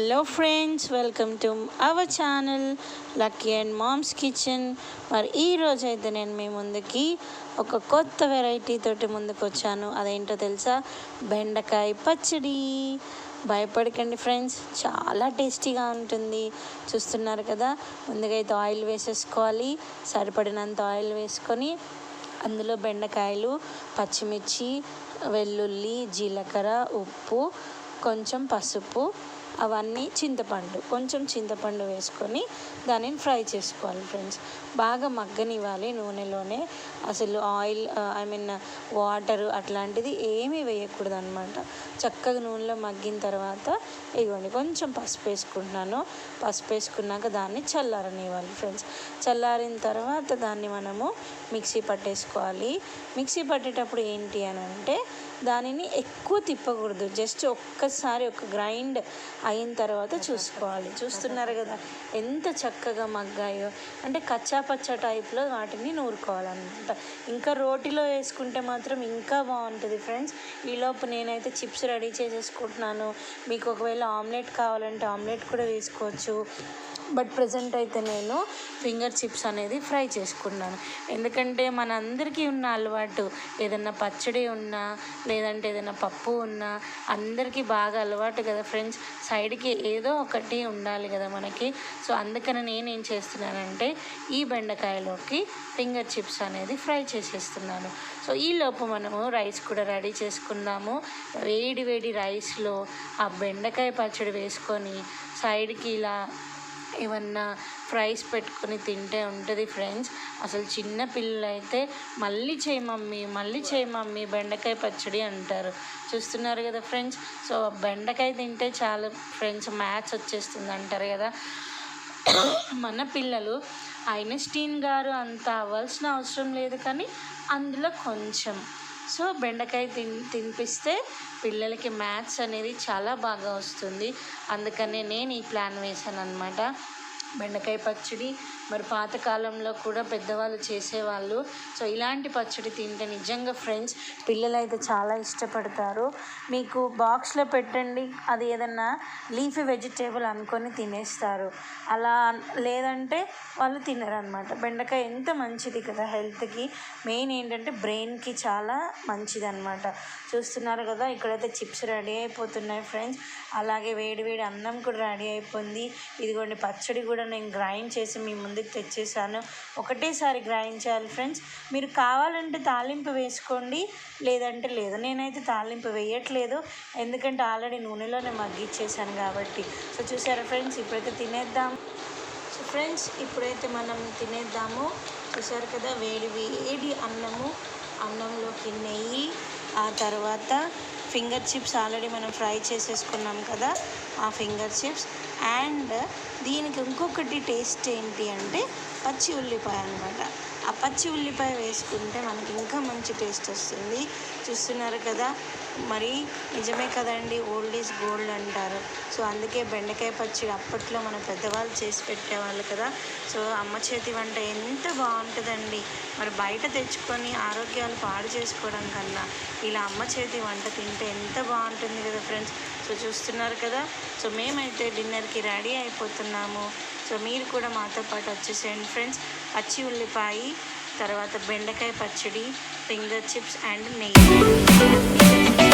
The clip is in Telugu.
Hello friends welcome to our channel lucky and mom's kitchen మరి ఈ అయితే నేను మీ ముందుకి ఒక కొత్త వెరైటీ తోటి ముందుకు వచ్చాను. అదేంటో తెలుసా? బెండకాయ పచ్చడి. భయపడకండి ఫ్రెండ్స్ చాలా టేస్టీగా ఉంటుంది. చూస్తున్నారు కదా? ముందుగా అయితే ఆయిల్ వేసేసుకోవాలి. సరిపడినంత ఆయిల్ వేసుకొని అందులో బెండకాయలు పచ్చిమిర్చి వెల్లుల్లి జీలకర్ర ఉప్పు కొంచెం పసుపు అవన్నీ చింతపండు కొంచెం చింతపండు వేసుకొని దానిని ఫ్రై చేసుకోవాలి ఫ్రెండ్స్. బాగా మగ్గనివ్వాలి నూనెలోనే. అసలు ఆయిల్ ఐ మీన్ వాటర్ అట్లాంటిది ఏమీ వేయకూడదు అనమాట చక్కగా నూనెలో మగ్గిన తర్వాత ఇవ్వండి కొంచెం పసుపు వేసుకుంటున్నాను. పసుపు వేసుకున్నాక దాన్ని చల్లారనివ్వాలి ఫ్రెండ్స్. చల్లారిన తర్వాత దాన్ని మనము మిక్సీ పట్టేసుకోవాలి. మిక్సీ పట్టేటప్పుడు ఏంటి అని అంటే దానిని ఎక్కువ తిప్పకూడదు. జస్ట్ ఒక్కసారి ఒక గ్రైండ్ అయిన తర్వాత చూసుకోవాలి. చూస్తున్నారు కదా ఎంత చక్కగా మగ్గాయో. అంటే కచ్చా పచ్చా టైప్లో వాటిని నూరుకోవాలన్నమాట. ఇంకా రోటిలో వేసుకుంటే మాత్రం ఇంకా బాగుంటుంది ఫ్రెండ్స్. ఈలోపు నేనైతే చిప్స్ రెడీ చేసేసుకుంటున్నాను. మీకు ఒకవేళ ఆమ్లెట్ కావాలంటే ఆమ్లెట్ కూడా వేసుకోవచ్చు. బట్ ప్రజెంట్ అయితే నేను ఫింగర్ చిప్స్ అనేది ఫ్రై చేసుకున్నాను. ఎందుకంటే మనందరికీ ఉన్న అలవాటు ఏదన్నా పచ్చడి ఉన్నా లేదంటే ఏదైనా పప్పు ఉన్నా అందరికీ బాగా అలవాటు కదా ఫ్రెండ్స్. సైడ్కి ఏదో ఒకటి ఉండాలి కదా మనకి. సో అందుకని నేనేం చేస్తున్నానంటే ఈ బెండకాయలోకి ఫింగర్ చిప్స్ అనేది ఫ్రై చేసేస్తున్నాను. సో ఈ లోపు మనము రైస్ కూడా రెడీ చేసుకుందాము. వేడి వేడి రైస్లో ఆ బెండకాయ పచ్చడి వేసుకొని సైడ్కి ఇలా ఏమన్నా ఫ్రైస్ పెట్టుకొని తింటే ఉంటుంది ఫ్రెండ్స్. అసలు చిన్న పిల్లలు అయితే మళ్ళీ చేయి మమ్మీ మళ్ళీ చేయి మమ్మీ బెండకాయ పచ్చడి అంటారు. చూస్తున్నారు కదా ఫ్రెండ్స్? సో బెండకాయ తింటే చాలా ఫ్రెండ్స్ మ్యాథ్స్ వచ్చేస్తుంది అంటారు కదా. మన పిల్లలు ఐన్స్టీన్ గారు అంత అవ్వాల్సిన అవసరం లేదు కానీ అందులో కొంచెం. సో బెండకాయ తిన్ తినిపిస్తే పిల్లలకి మ్యాథ్స్ అనేది చాలా బాగా వస్తుంది. అందుకనే నేను ఈ ప్లాన్ వేశాను అనమాట బెండకాయ పచ్చడి మరి పాతకాలంలో కూడా పెద్దవాళ్ళు చేసేవాళ్ళు. సో ఇలాంటి పచ్చడి తింటే నిజంగా ఫ్రెండ్స్ పిల్లలు అయితే చాలా ఇష్టపడతారు. మీకు బాక్స్లో పెట్టండి అది ఏదన్నా లీఫీ వెజిటేబుల్ అనుకొని తినేస్తారు. అలా లేదంటే వాళ్ళు తినరనమాట బెండకాయ ఎంత మంచిది కదా హెల్త్కి. మెయిన్ ఏంటంటే బ్రెయిన్కి చాలా మంచిది అనమాట చూస్తున్నారు కదా ఇక్కడైతే చిప్స్ రెడీ అయిపోతున్నాయి ఫ్రెండ్స్. అలాగే వేడి వేడి అన్నం కూడా రెడీ అయిపోయింది. ఇదిగోండి పచ్చడి కూడా కూడా నేను గ్రైండ్ చేసి మీ ముందుకు తెచ్చేసాను. ఒకటేసారి గ్రైండ్ చేయాలి ఫ్రెండ్స్. మీరు కావాలంటే తాలింపు వేసుకోండి. లేదంటే లేదు. నేనైతే తాలింపు వేయట్లేదు. ఎందుకంటే ఆల్రెడీ నూనెలోనే మగ్గిచ్చేసాను కాబట్టి. సో చూసారా ఫ్రెండ్స్? ఇప్పుడైతే తినేద్దాం. సో ఫ్రెండ్స్ ఇప్పుడైతే మనం తినేద్దాము. చూసారు కదా? వేడి వేడి అన్నము అన్నంలోకి నెయ్యి ఆ తర్వాత ఫింగర్ చిప్స్ ఆల్రెడీ మనం ఫ్రై చేసేసుకున్నాం కదా ఆ ఫింగర్ చిప్స్. అండ్ దీనికి ఇంకొకటి టేస్ట్ ఏంటి అంటే పచ్చి ఉల్లిపాయ అనమాట ఆ పచ్చి ఉల్లిపాయ వేసుకుంటే మనకి ఇంకా మంచి టేస్ట్ వస్తుంది. చూస్తున్నారు కదా మరి నిజమే కదండి ఓల్డ్ ఈజ్ గోల్డ్ అంటారు. సో అందుకే బెండకాయ పచ్చడి అప్పట్లో మన పెద్దవాళ్ళు చేసి పెట్టేవాళ్ళు కదా. సో అమ్మ చేతి వంట ఎంత బాగుంటుందండి. మరి బయట తెచ్చుకొని ఆరోగ్యాలు పాడు చేసుకోవడం కన్నా ఇలా అమ్మ చేతి వంట తింటే ఎంత బాగుంటుంది కదా ఫ్రెండ్స్. సో చూస్తున్నారు కదా. సో మేమైతే డిన్నర్కి రెడీ అయిపోతున్నాము. సో మీరు కూడా మాతో పాటు వచ్చేసేయండి ఫ్రెండ్స్. పచ్చి ఉల్లిపాయ తర్వాత బెండకాయ పచ్చడి ఫింగర్ చిప్స్ అండ్ నెయ్యి.